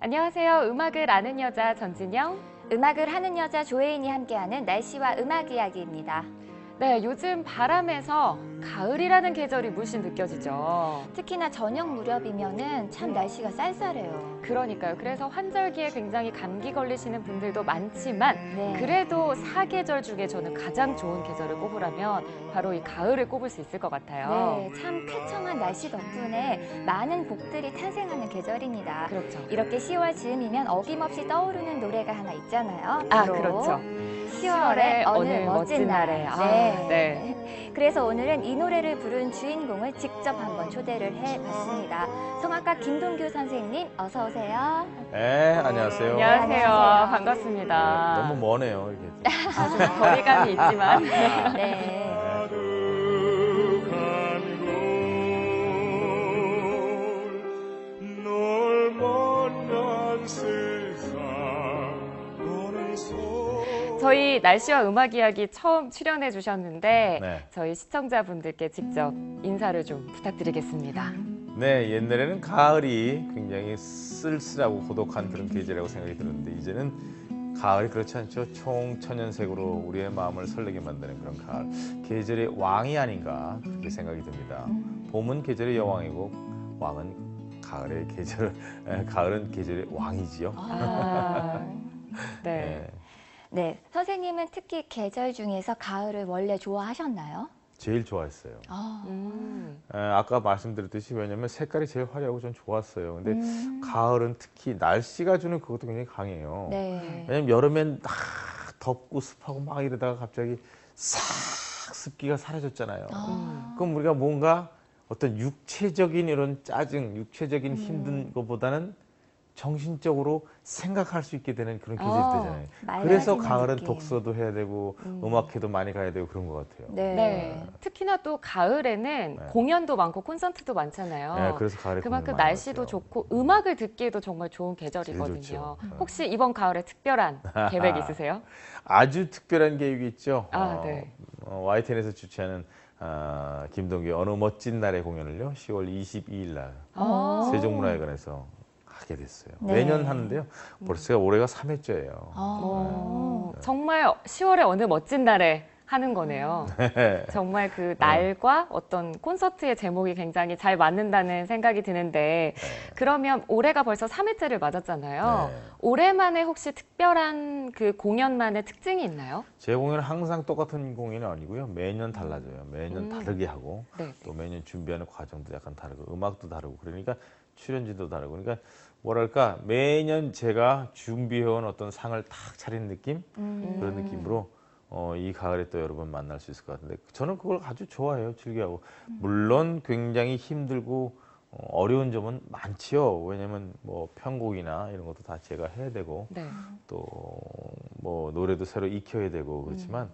안녕하세요. 음악을 아는 여자 전진영. 음악을 하는 여자 조혜인이 함께하는 날씨와 음악 이야기입니다. 네, 요즘 바람에서 가을이라는 계절이 물씬 느껴지죠. 특히나 저녁 무렵이면은 참 날씨가 쌀쌀해요. 그러니까요. 그래서 환절기에 굉장히 감기 걸리시는 분들도 많지만 네. 그래도 사계절 중에 저는 가장 좋은 계절을 꼽으라면 바로 이 가을을 꼽을 수 있을 것 같아요. 네, 참 쾌청한 날씨 덕분에 많은 복들이 탄생하는 계절입니다. 그렇죠. 이렇게 10월 즈음이면 어김없이 떠오르는 노래가 하나 있잖아요. 아, 그렇죠. 10월의 어느 멋진 날에. 아, 네. 네. 그래서 오늘은 이 노래를 부른 주인공을 직접 한번 초대를 해봤습니다. 성악가 김동규 선생님, 어서 오세요. 네, 안녕하세요. 안녕하세요. 안녕하세요. 반갑습니다. 네, 너무 머네요, 이게. 아, 좀 거리감이 있지만. 네. 저희 날씨와 음악 이야기 처음 출연해 주셨는데 네. 저희 시청자분들께 직접 인사를 좀 부탁드리겠습니다. 네, 옛날에는 가을이 굉장히 쓸쓸하고 고독한 그런 계절이라고 생각이 들었는데 이제는 가을이 그렇지 않죠. 총천연색으로 우리의 마음을 설레게 만드는 그런 가을. 계절의 왕이 아닌가 그렇게 생각이 듭니다. 봄은 계절의 여왕이고 왕은 가을의 계절, 에, 가을은 계절의 왕이지요. 아, 네. 네. 네, 선생님은 특히 계절 중에서 가을을 원래 좋아하셨나요? 제일 좋아했어요. 아, 음, 에, 아까 말씀드렸듯이 왜냐면 색깔이 제일 화려하고 전 좋았어요. 근데 음. 가을은 특히 날씨가 주는 그것도 굉장히 강해요. 네. 왜냐면 여름엔 막 덥고 습하고 막 이러다가 갑자기 싹 습기가 사라졌잖아요. 아. 그럼 우리가 뭔가 어떤 육체적인 이런 짜증, 육체적인 음. 힘든 것보다는 정신적으로 생각할 수 있게 되는 그런 계절이 어, 그래서 가을은 느낌. 독서도 해야 되고 음. 음. 악회도 많이 가야 되고 그런 것 같아요. 네. 네. 특히나 또 가을에는 네. 공연도 많고 콘서트도 많잖아요. 네, 그래서 가을에 그만큼 날씨도. 좋고 음악을 듣기에도 정말 좋은 계절이거든요. 네. 혹시 이번 가을에 특별한 계획 있으세요? 아주 특별한 계획이 있죠. 아, 네. 어, YTN에서 주최하는 아, 김동규 어느 멋진 날의 공연을요. 10월 22일 날 아. 세종문화회관에서 하게 됐어요. 네. 매년 하는데요. 벌써 올해가 3회째예요. 아. 어, 정말 10월에 어느 멋진 날에 하는 거네요. 정말 그 날과 어떤 콘서트의 제목이 굉장히 잘 맞는다는 생각이 드는데 그러면 올해가 벌써 3회째를 맞았잖아요. 네. 올해만에 혹시 특별한 그 공연만의 특징이 있나요? 제 공연은 항상 똑같은 공연이 아니고요. 매년 달라져요. 매년 음. 다르게 하고 네. 또 매년 준비하는 과정도 약간 다르고 음악도 다르고 그러니까 출연진도 다르고 그러니까 뭐랄까 매년 제가 준비해온 어떤 상을 탁 차린 느낌 음. 그런 느낌으로 어, 이 가을에 또 여러분 만날 수 있을 것 같은데 저는 그걸 아주 좋아해요 즐겨하고 물론 굉장히 힘들고 어, 어려운 점은 많지요 왜냐면 뭐 편곡이나 이런 것도 다 제가 해야 되고 네. 또뭐 노래도 새로 익혀야 되고 그렇지만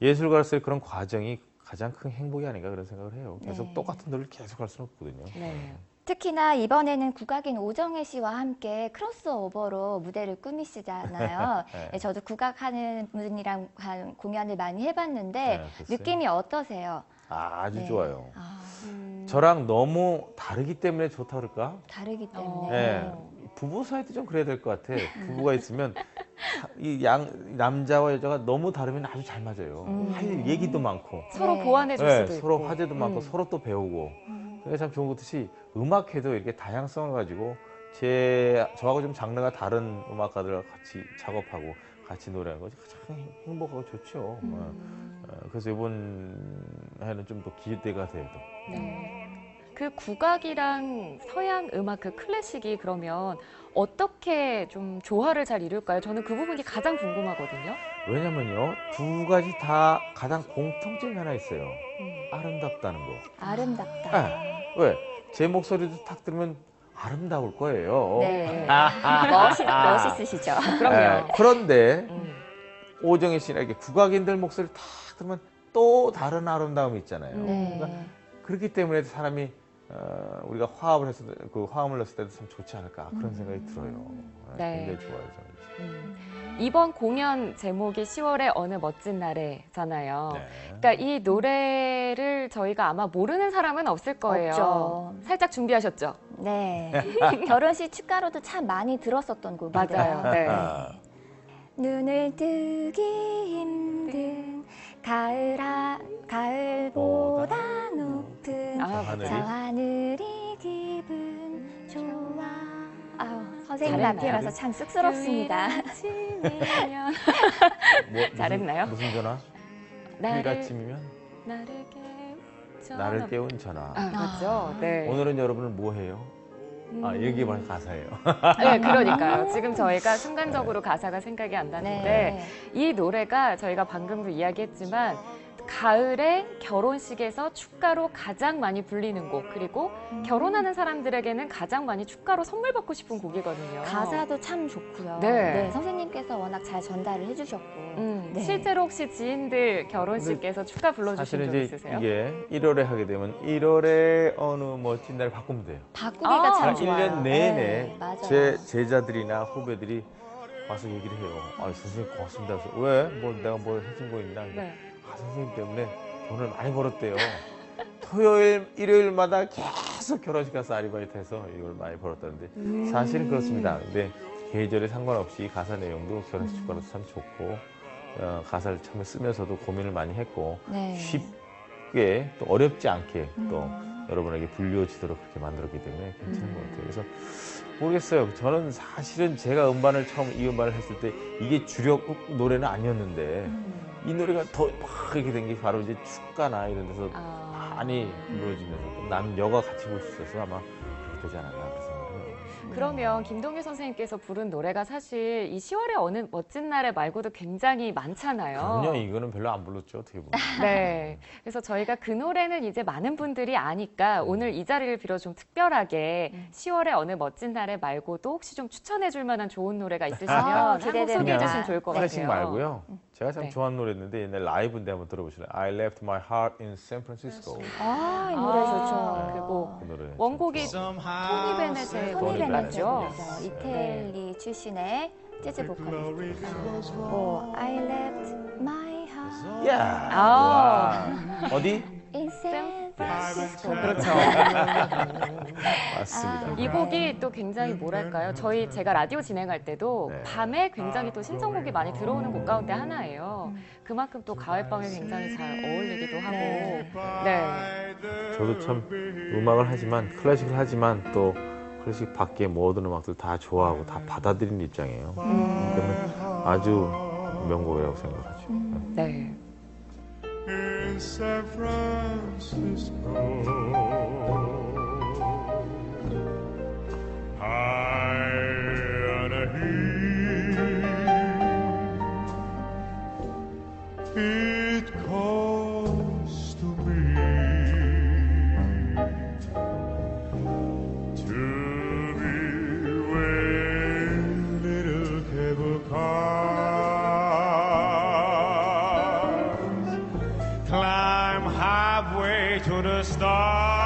예술가로서의 그런 과정이 가장 큰 행복이 아닌가 그런 생각을 해요 계속 네. 똑같은 노래를 계속 할 수는 없거든요 네. 특히나 이번에는 국악인 오정혜 씨와 함께 크로스오버로 무대를 꾸미시잖아요. 네. 네, 저도 국악하는 분이랑 한 공연을 많이 해봤는데 네. 느낌이 어떠세요? 아 주 네. 좋아요 아, 음. 저랑 너무 다르기 때문에 좋다 그럴까 다르기 때문에. 어. 예, 부부 사이도 좀 그래야 될 것 같아. 부부가 있으면 이 양 남자와 여자가 너무 다르면 아주 잘 맞아요. 음. 할 얘기도 많고, 서로 네. 보완해 줄 예, 수도 서로 있고. 화제도 많고 음. 서로 또 배우고. 음. 그게 참 좋은 것듯이 음악회도 이렇게 다양성을 가지고 제 저하고 좀 장르가 다른 음악가들과 같이 작업하고 같이 노래하는 것이 가장 행복하고 좋죠. 음. 어, 그래서 이번 해는 좀 더 기대가 돼요. 또. 네. 그 국악이랑 서양 음악 그 클래식이 그러면 어떻게 좀 조화를 잘 이룰까요? 저는 그 부분이 가장 궁금하거든요. 왜냐면요 두 가지 다 가장 공통점이 하나 있어요. 음. 아름답다는 거. 아름답다. 왜? 제 목소리도 탁 들으면 아름다울 거예요. 네. 아, 멋있, 멋있으시죠? 그럼요. 예, 그런데 음. 오정희 씨나 이렇게 국악인들 목소리 탁 들으면 또 다른 아름다움이 있잖아요. 네. 그러니까 그렇기 때문에 사람이 어, 우리가 화합을 했을 때, 그 화음을 냈을 때도 참 좋지 않을까 그런 생각이 들어요. 예, 네. 굉장히 좋아요, 저는. 음. 이번 공연 제목이 10월의 어느 멋진 날에잖아요. 네. 그러니까 이 노래를 저희가 아마 모르는 사람은 없을 거예요. 없죠. 살짝 준비하셨죠? 네. 결혼식 축가로도 참 많이 들었었던 곡인데요. 맞아요. 네. 아, 눈을 뜨기 힘든 가을아 가을보다 높은 아, 하늘이? 저 하늘이 기분 좋아. 아유, 선생님 잘했나요? 앞이라서 참 쑥스럽습니다. 아침이면 뭐, 무슨- 잘했나요? 무슨 전화? 나를 휴일 아침이면 나를 깨워 나를 깨운 전화. 아, 맞죠. 네. 오늘은 여러분을 뭐 해요? 아, 음. 여기 봐 가사예요. 네, 그러니까요. 지금 저희가 순간적으로 가사가 생각이 안 나는데 네. 이 노래가 저희가 방금도 이야기했지만 가을에 결혼식에서 축가로 가장 많이 불리는 곡 그리고 결혼하는 사람들에게는 가장 많이 축가로 선물 받고 싶은 곡이거든요. 가사도 참 좋고요. 네. 선생님께서 워낙 잘 전달을 해주셨고. 음, 네. 실제로 혹시 지인들 결혼식에서 축가 불러주신 사실은 적 이제 있으세요? 이게 1월에 하게 되면 1월에 어느 멋진 날 바꾸면 돼요. 바꾸기가 아, 참 아, 좋아요. 1년 내내 네, 맞아요. 제 제자들이나 후배들이 와서 얘기를 해요. 아, 선생님 고맙습니다. 그래서 왜? 뭐 내가 뭘 해준 거 있나? 네. 아, 선생님 때문에 돈을 많이 벌었대요. 토요일, 일요일마다 계속 결혼식 가서 아르바이트 해서 이걸 많이 벌었다는데 음. 사실은 그렇습니다. 근데 계절에 상관없이 가사 내용도 결혼식 축가로 참 좋고 어, 가사를 처음에 쓰면서도 고민을 많이 했고 네. 쉽게 또 어렵지 않게 또 음. 여러분에게 불리워지도록 그렇게 만들었기 때문에 괜찮은 것 같아요. 그래서 모르겠어요. 저는 사실은 제가 음반을 처음 이 음반을 했을 때 이게 주력 노래는 아니었는데 음. 이 노래가 더 막 이렇게 된 게 바로 이제 축가나 이런 데서 아. 많이 불러지면서 또 남녀가 같이 볼 수 있어서 아마 그렇게 되지 않았나 생각을 해요. 그러면 김동규 선생님께서 부른 노래가 사실 이 10월의 어느 멋진 날에 말고도 굉장히 많잖아요. 그럼요. 이거는 별로 안 불렀죠. 어떻게 보면. 네. 그래서 저희가 그 노래는 이제 많은 분들이 아니까 음. 오늘 이 자리를 빌어 좀 특별하게 음. 10월의 어느 멋진 날에 말고도 혹시 좀 추천해 줄 만한 좋은 노래가 있으시면 아, 한곡. 소개해 주시면 좋을 것 클래식 같아요. 말고요. 제가 참 네. 좋아하는 노래였는데 옛날 라이브인데 한번 들어보실래요? I left my heart in San Francisco. 아, 이 노래 아, 좋죠. 그리고 그 노래. 원곡이 참 토니 베넷의 토니 토니 베넷. 곡이죠. 베넷이죠. 이태리 출신의 재즈 보컬리스트. 뭐 I left my heart. 야. 아. San Francisco. 그렇죠. 맞습니다. 이 곡이 또 굉장히 뭐랄까요? 저희 제가 라디오 진행할 때도 네. 밤에 굉장히 또 신청곡이 많이 들어오는 곡 가운데 하나예요. 그만큼 또 가을밤에 굉장히 잘 어울리기도 하고. 네. 네. 저도 참 음악을 하지만 클래식을 하지만 또 클래식 밖에 모든 음악들 다 좋아하고 다 받아들이는 입장이에요. 그러면 아주 명곡이라고 생각하죠. 네. San Francisco. High on a hill, halfway to the stars.